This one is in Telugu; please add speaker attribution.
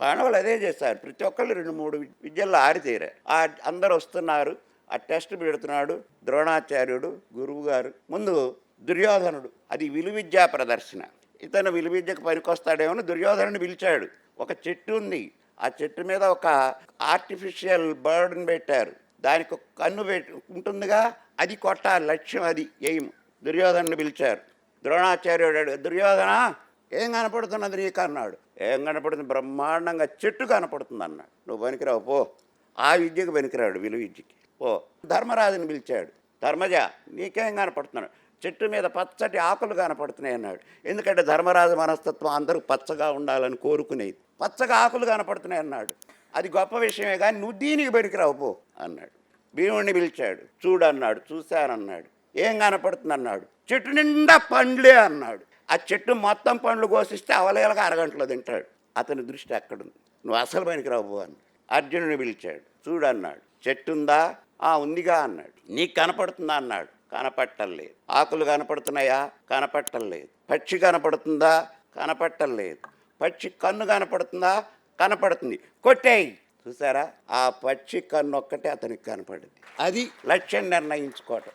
Speaker 1: పాండవులు అదే చేస్తారు. ప్రతి ఒక్కళ్ళు రెండు మూడు విద్యల్లో ఆరితేరారు ఆ అందరు వస్తున్నారు. ఆ టెస్ట్ పెడుతున్నాడు ద్రోణాచార్యుడు గురువు గారు. ముందు దుర్యోధనుడు. అది విలువిద్యా ప్రదర్శన. ఇతను విలువిద్యకు పనికొస్తాడేమో దుర్యోధనుడు పిలిచాడు. ఒక చెట్టు ఉంది. ఆ చెట్టు మీద ఒక ఆర్టిఫిషియల్ బర్డ్ని పెట్టారు. దానికి ఒక కన్ను పెట్టి ఉంటుందిగా అది కొట్టాలి. లక్ష్యం అది ఎయిమ్. దుర్యోధనుని పిలిచారు. ద్రోణాచార్యుడు దుర్యోధన ఏం కనపడుతున్నది నీకు అన్నాడు. ఏం కనపడుతుంది? బ్రహ్మాండంగా చెట్టు కనపడుతుంది అన్నాడు. నువ్వు పనికిరావు పో. ఆ విద్యకు పనికిరాడు విలువ విద్యకి. పో. ధర్మరాజుని పిలిచాడు. ధర్మజ నీకేం కనపడుతున్నాడు? చెట్టు మీద పచ్చటి ఆకులు కనపడుతున్నాయి అన్నాడు. ఎందుకంటే ధర్మరాజు మనస్తత్వం అందరూ పచ్చగా ఉండాలని కోరుకునేది. పచ్చగా ఆకులు కనపడుతున్నాయి అన్నాడు. అది గొప్ప విషయమే కానీ నువ్వు దీనికి పనికిరావు పో అన్నాడు. భీముడిని పిలిచాడు. చూడన్నాడు చూశానన్నాడు. ఏం కనపడుతుంది అన్నాడు? చెట్టు నిండా పండ్లే అన్నాడు. ఆ చెట్టు మొత్తం పండ్లు కోసిస్తే అవలేలగా అరగంటలో తింటాడు. అతని దృష్టి అక్కడుంది. నువ్వు అసలు పనికి రావు అన్నాడు. అర్జునుని పిలిచాడు. చూడన్నాడు చెట్టు ఉందా ఆ ఉందిగా అన్నాడు. నీకు కనపడుతుందా? అన్నాడు. కనపట్టలేదు. ఆకులు కనపడుతున్నాయా? కనపట్టలేదు. పక్షి కనపడుతుందా? కనపట్టలేదు. పక్షి కన్ను కనపడుతుందా? కనపడుతుంది. కొట్టేయి! చూసారా? ఆ పక్షి కన్ను ఒక్కటే అతనికి కనపడింది. అది లక్ష్యం నిర్ణయించుకోవటం.